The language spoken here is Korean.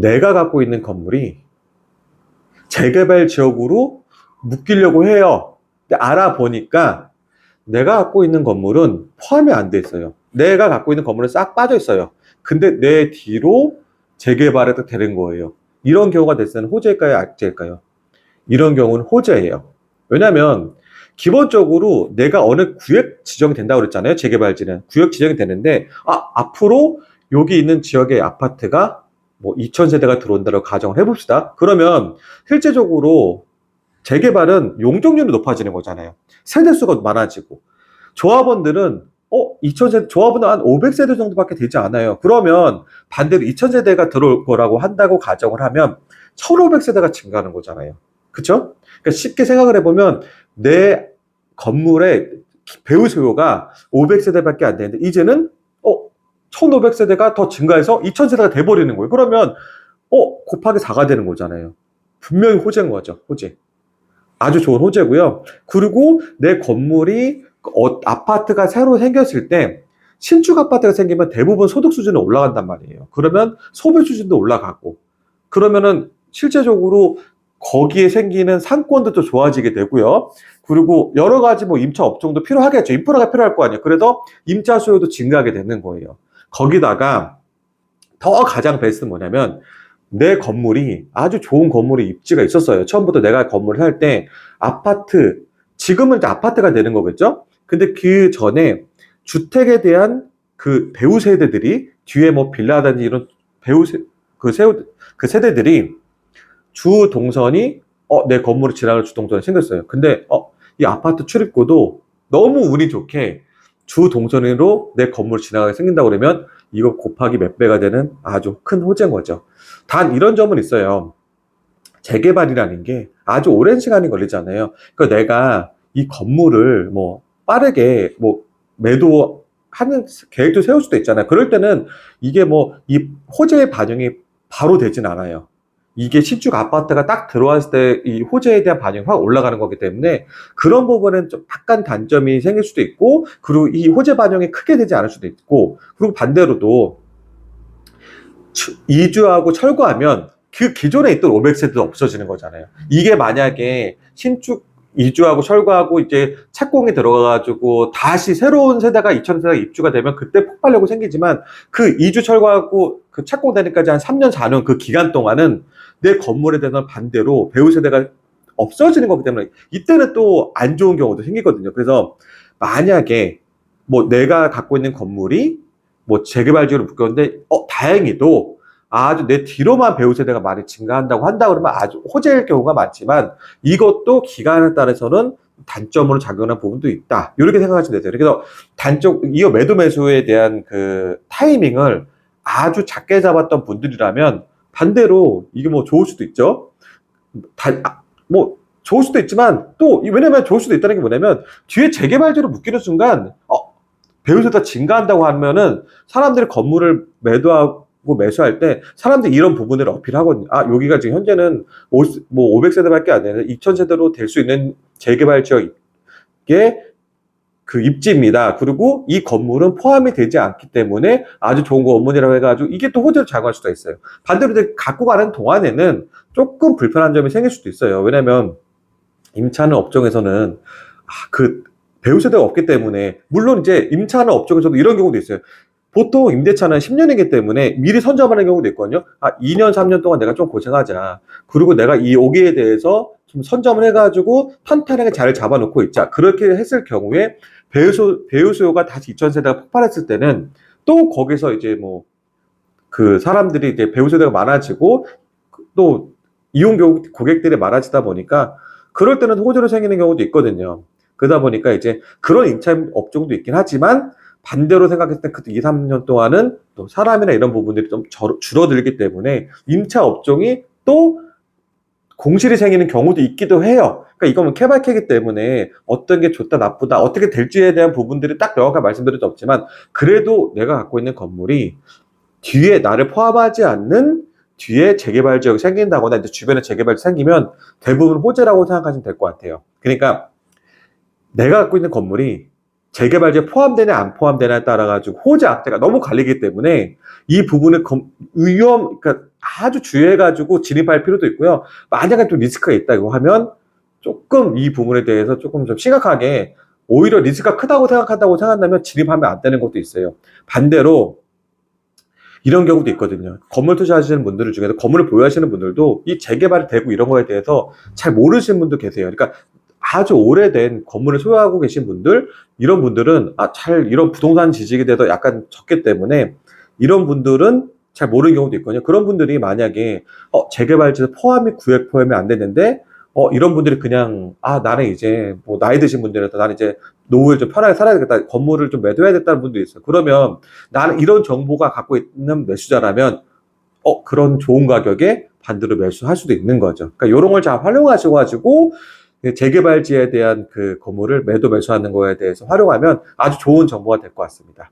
내가 갖고 있는 건물이 재개발 지역으로 묶이려고 해요. 근데 알아보니까 내가 갖고 있는 건물은 포함이 안 돼 있어요. 내가 갖고 있는 건물은 싹 빠져 있어요. 근데 내 뒤로 재개발해도 되는 거예요. 이런 경우가 됐을 때는 호재일까요? 악재일까요? 이런 경우는 호재예요. 왜냐면 기본적으로 내가 어느 구역 지정이 된다고 그랬잖아요. 재개발지는. 구역 지정이 되는데 아, 앞으로 여기 있는 지역의 아파트가 뭐 2,000세대가 들어온다고 가정을 해봅시다. 그러면 실제적으로 재개발은 용적률이 높아지는 거잖아요. 세대수가 많아지고. 조합원들은 어, 2,000세대, 조합은 한 500세대 정도밖에 되지 않아요. 그러면 반대로 2,000세대가 들어올 거라고 한다고 가정을 하면 1,500세대가 증가하는 거잖아요. 그쵸? 그러니까 쉽게 생각을 해보면 내 건물의 배우 수요가 500세대밖에 안 되는데 이제는 어, 1,500세대가 더 증가해서 2,000세대가 돼버리는 거예요. 그러면 어, 곱하기 4가 되는 거잖아요. 분명히 호재인 거죠. 호재. 아주 좋은 호재고요. 그리고 내 건물이 어, 아파트가 새로 생겼을 때 신축 아파트가 생기면 대부분 소득 수준이 올라간단 말이에요. 그러면 소비 수준도 올라가고 그러면은 실제적으로 거기에 생기는 상권도 또 좋아지게 되고요. 그리고 여러 가지 뭐 임차 업종도 필요하겠죠. 인프라가 필요할 거 아니에요. 그래서 임차 수요도 증가하게 되는 거예요. 거기다가 더 가장 베스트는 뭐냐면 내 건물이 아주 좋은 건물의 입지가 있었어요. 처음부터 내가 건물을 살 때 아파트, 지금은 이제 아파트가 되는 거겠죠? 근데 그 전에 주택에 대한 그 배우 세대들이 뒤에 뭐 빌라든지 이런 배우 세, 그 세우, 그 세대들이 주 동선이 어, 내 건물을 지나갈 주 동선이 생겼어요. 근데 어, 이 아파트 출입구도 너무 운이 좋게 주 동선으로 내 건물을 지나가게 생긴다고 그러면 이거 곱하기 몇 배가 되는 아주 큰 호재인 거죠. 단 이런 점은 있어요. 재개발이라는 게 아주 오랜 시간이 걸리잖아요. 그러니까 내가 이 건물을 뭐 빠르게 뭐 매도 하는 계획도 세울 수도 있잖아요. 그럴 때는 이게 뭐 이 호재의 반영이 바로 되진 않아요. 이게 신축 아파트가 딱 들어왔을 때 이 호재에 대한 반영이 확 올라가는 거기 때문에 그런 부분은 좀 약간 단점이 생길 수도 있고 그리고 이 호재 반영이 크게 되지 않을 수도 있고 그리고 반대로도 추- 이주하고 철거하면 그 기존에 있던 500세대도 없어지는 거잖아요. 이게 만약에 신축 이주하고 철거하고 이제 착공이 들어가가지고 다시 새로운 세대가 2000세대가 입주가 되면 그때 폭발력이 생기지만 그 이주 철거하고 그 착공되니까지 한 3년 4년 그 기간 동안은 내 건물에 대한 반대로 배우 세대가 없어지는 거기 때문에 이때는 또 안 좋은 경우도 생기거든요. 그래서 만약에 뭐 내가 갖고 있는 건물이 뭐 재개발지로 묶였는데 어 다행히도 아주 내 뒤로만 배우 세대가 많이 증가한다고 한다 그러면 아주 호재일 경우가 많지만 이것도 기간에 따라서는 단점으로 작용하는 부분도 있다. 이렇게 생각하시면 되세요. 그래서 단점 이어 매도 매수에 대한 그 타이밍을 아주 작게 잡았던 분들이라면 반대로 이게 뭐 좋을 수도 있죠. 다, 아, 뭐 좋을 수도 있지만 또 이- 왜냐면 좋을 수도 있다는 게 뭐냐면 뒤에 재개발지로 묶이는 순간 어, 배우세가 증가한다고 하면은 사람들이 건물을 매도하고 매수할 때 사람들이 이런 부분을 어필하거든요. 아 여기가 지금 현재는 오, 뭐 500세대밖에 안 되는 2000세대로 될 수 있는 재개발 지역의 그 입지입니다. 그리고 이 건물은 포함이 되지 않기 때문에 아주 좋은 건물이라고 해가지고 이게 또 호재를 작용할 수가 있어요. 반대로 이제 갖고 가는 동안에는 조금 불편한 점이 생길 수도 있어요. 왜냐면 임차는 업종에서는 아, 그 배우 세대가 없기 때문에 물론 이제 임차는 업종에서도 이런 경우도 있어요. 보통 임대차는 10년이기 때문에 미리 선점하는 경우도 있거든요. 아, 2년, 3년 동안 내가 좀 고생하자. 그리고 내가 이 오기에 대해서 좀 선점을 해가지고 탄탄하게 잘 잡아놓고 있자. 그렇게 했을 경우에 배우 수, 배우 수요가 다시 2000세대가 폭발했을 때는 또 거기서 이제 뭐 그 사람들이 이제 배우 세대가 많아지고 또 이용 교- 고객들이 많아지다 보니까 그럴 때는 호재로 생기는 경우도 있거든요. 그러다 보니까 이제 그런 임차 업종도 있긴 하지만 반대로 생각했을 때 그 2, 3년 동안은 또 사람이나 이런 부분들이 좀 절- 줄어들기 때문에 임차 업종이 또 공실이 생기는 경우도 있기도 해요. 그러니까 이거는 케바케이기 때문에 어떤 게 좋다 나쁘다 어떻게 될지에 대한 부분들이 딱 명확하게 말씀드릴 수 없지만 그래도 내가 갖고 있는 건물이 뒤에 나를 포함하지 않는 뒤에 재개발 지역이 생긴다거나 이제 주변에 재개발이 생기면 대부분 호재라고 생각하시면 될 것 같아요. 그러니까 내가 갖고 있는 건물이 재개발 지역에 포함되냐 안 포함되냐에 따라 가지고 호재 악재가 너무 갈리기 때문에 이 부분을 검- 위험 그러니까 아주 주의해가지고 진입할 필요도 있고요. 만약에 좀 리스크가 있다고 하면 조금 이 부분에 대해서 조금 좀 심각하게 오히려 리스크가 크다고 생각한다고 생각한다면 진입하면 안 되는 것도 있어요. 반대로 이런 경우도 있거든요. 건물 투자하시는 분들 중에서 건물을 보유하시는 분들도 이 재개발이 되고 이런 거에 대해서 잘 모르시는 분도 계세요. 그러니까 아주 오래된 건물을 소유하고 계신 분들, 이런 분들은 아, 잘 이런 부동산 지식에 대해서 약간 적기 때문에 이런 분들은 잘 모르는 경우도 있거든요. 그런 분들이 만약에 어, 재개발지에서 포함이 구획 포함이 안 되는데 어, 이런 분들이 그냥 아, 나는 이제 뭐 나이 드신 분들이라도 나는 이제 노후에 좀 편하게 살아야 되겠다. 건물을 좀 매도해야겠다는 분도 있어요. 그러면 나는 이런 정보가 갖고 있는 매수자라면 어, 그런 좋은 가격에 반대로 매수할 수도 있는 거죠. 그러니까 이런 걸 잘 활용하셔 가지고 재개발지에 대한 그 건물을 매도 매수하는 거에 대해서 활용하면 아주 좋은 정보가 될 것 같습니다.